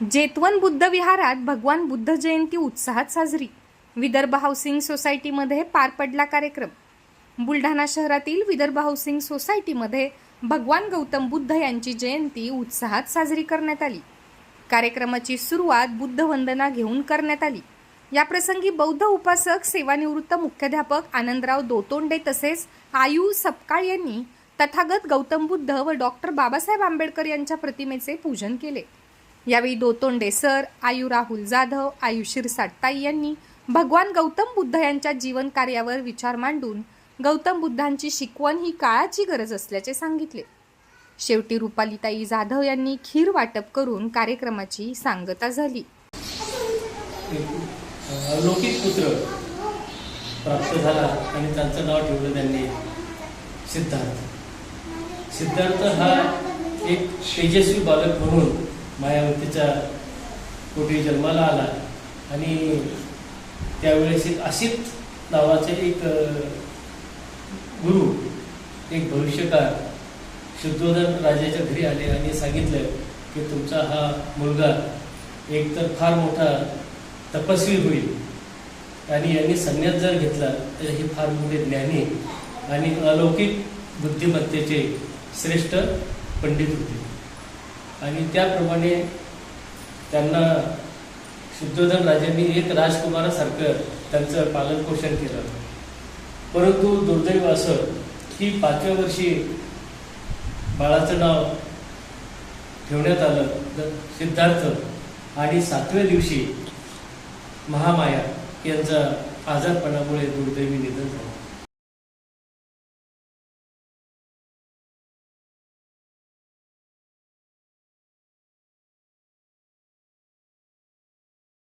Jetavan Buddha विहारात भगवान बुद्ध जयंती उत्साहात साजरी. विदर्भ हाऊसिंग सोसायटीमध्ये पार पडला कार्यक्रम. बुलढाणा शहरातील विदर्भ हाऊसिंग सोसायटीमध्ये भगवान गौतम बुद्ध यांची जयंती उत्साहात साजरी करण्यात आली. कार्यक्रमाची सुरुवात बुद्ध वंदना घेऊन करण्यात आली. याप्रसंगी बौद्ध उपासक सेवानिवृत्त मुख्याध्यापक आनंदराव दोतोंडे तसेच आयु सपकाळ यांनी तथागत गौतम बुद्ध व डॉक्टर बाबासाहेब आंबेडकर यांच्या प्रतिमेचे पूजन केले. यावेळी दोतोंडे सर आयु राहुल जाधव आयु शिरसाटताई यांनी भगवान गौतम बुद्ध यांच्या जीवन कार्यावर विचार मांडून गौतम बुद्धांची शिकवण ही काळाची गरज असल्याचे सांगितले. शेवटी रुपालीताई जाधव यांनी खीर वाटप करून कार्यक्रमाची सांगता झाली. अलौकिक पुत्र प्राप्त झाला आणि त्यांचं नाव ठेवलं त्यांनी सिद्धार्थ. सिद्धार्थ हा एक तेजस्वी बालक म्हणून मायावतीच्या पोटी जन्माला आला. आणि त्यावेळेस एक असित नावाचे एक गुरु एक भविष्यकार शुद्धोधन राजाच्या घरी आले आणि सांगितलं की तुमचा हा मुलगा एक तर फार मोठा तपस्वी होईल. आणि यांनी संन्यास जर घेतला तर हे फार मोठे ज्ञानी आणि अलौकिक बुद्धिमत्तेचे श्रेष्ठ पंडित होते. आणि त्याप्रमाणे त्यांना शुद्धोधन राजांनी एक राजकुमारासारखं त्यांचं पालनपोषण केलं. परंतु दुर्दैव असं की पाचव्या वर्षी बाळाचं नाव ठेवण्यात आलं. सिद्धार्थ आणि सातव्या दिवशी महामाया यांचा आजारपणामुळे दुर्दैवी निधन झालं.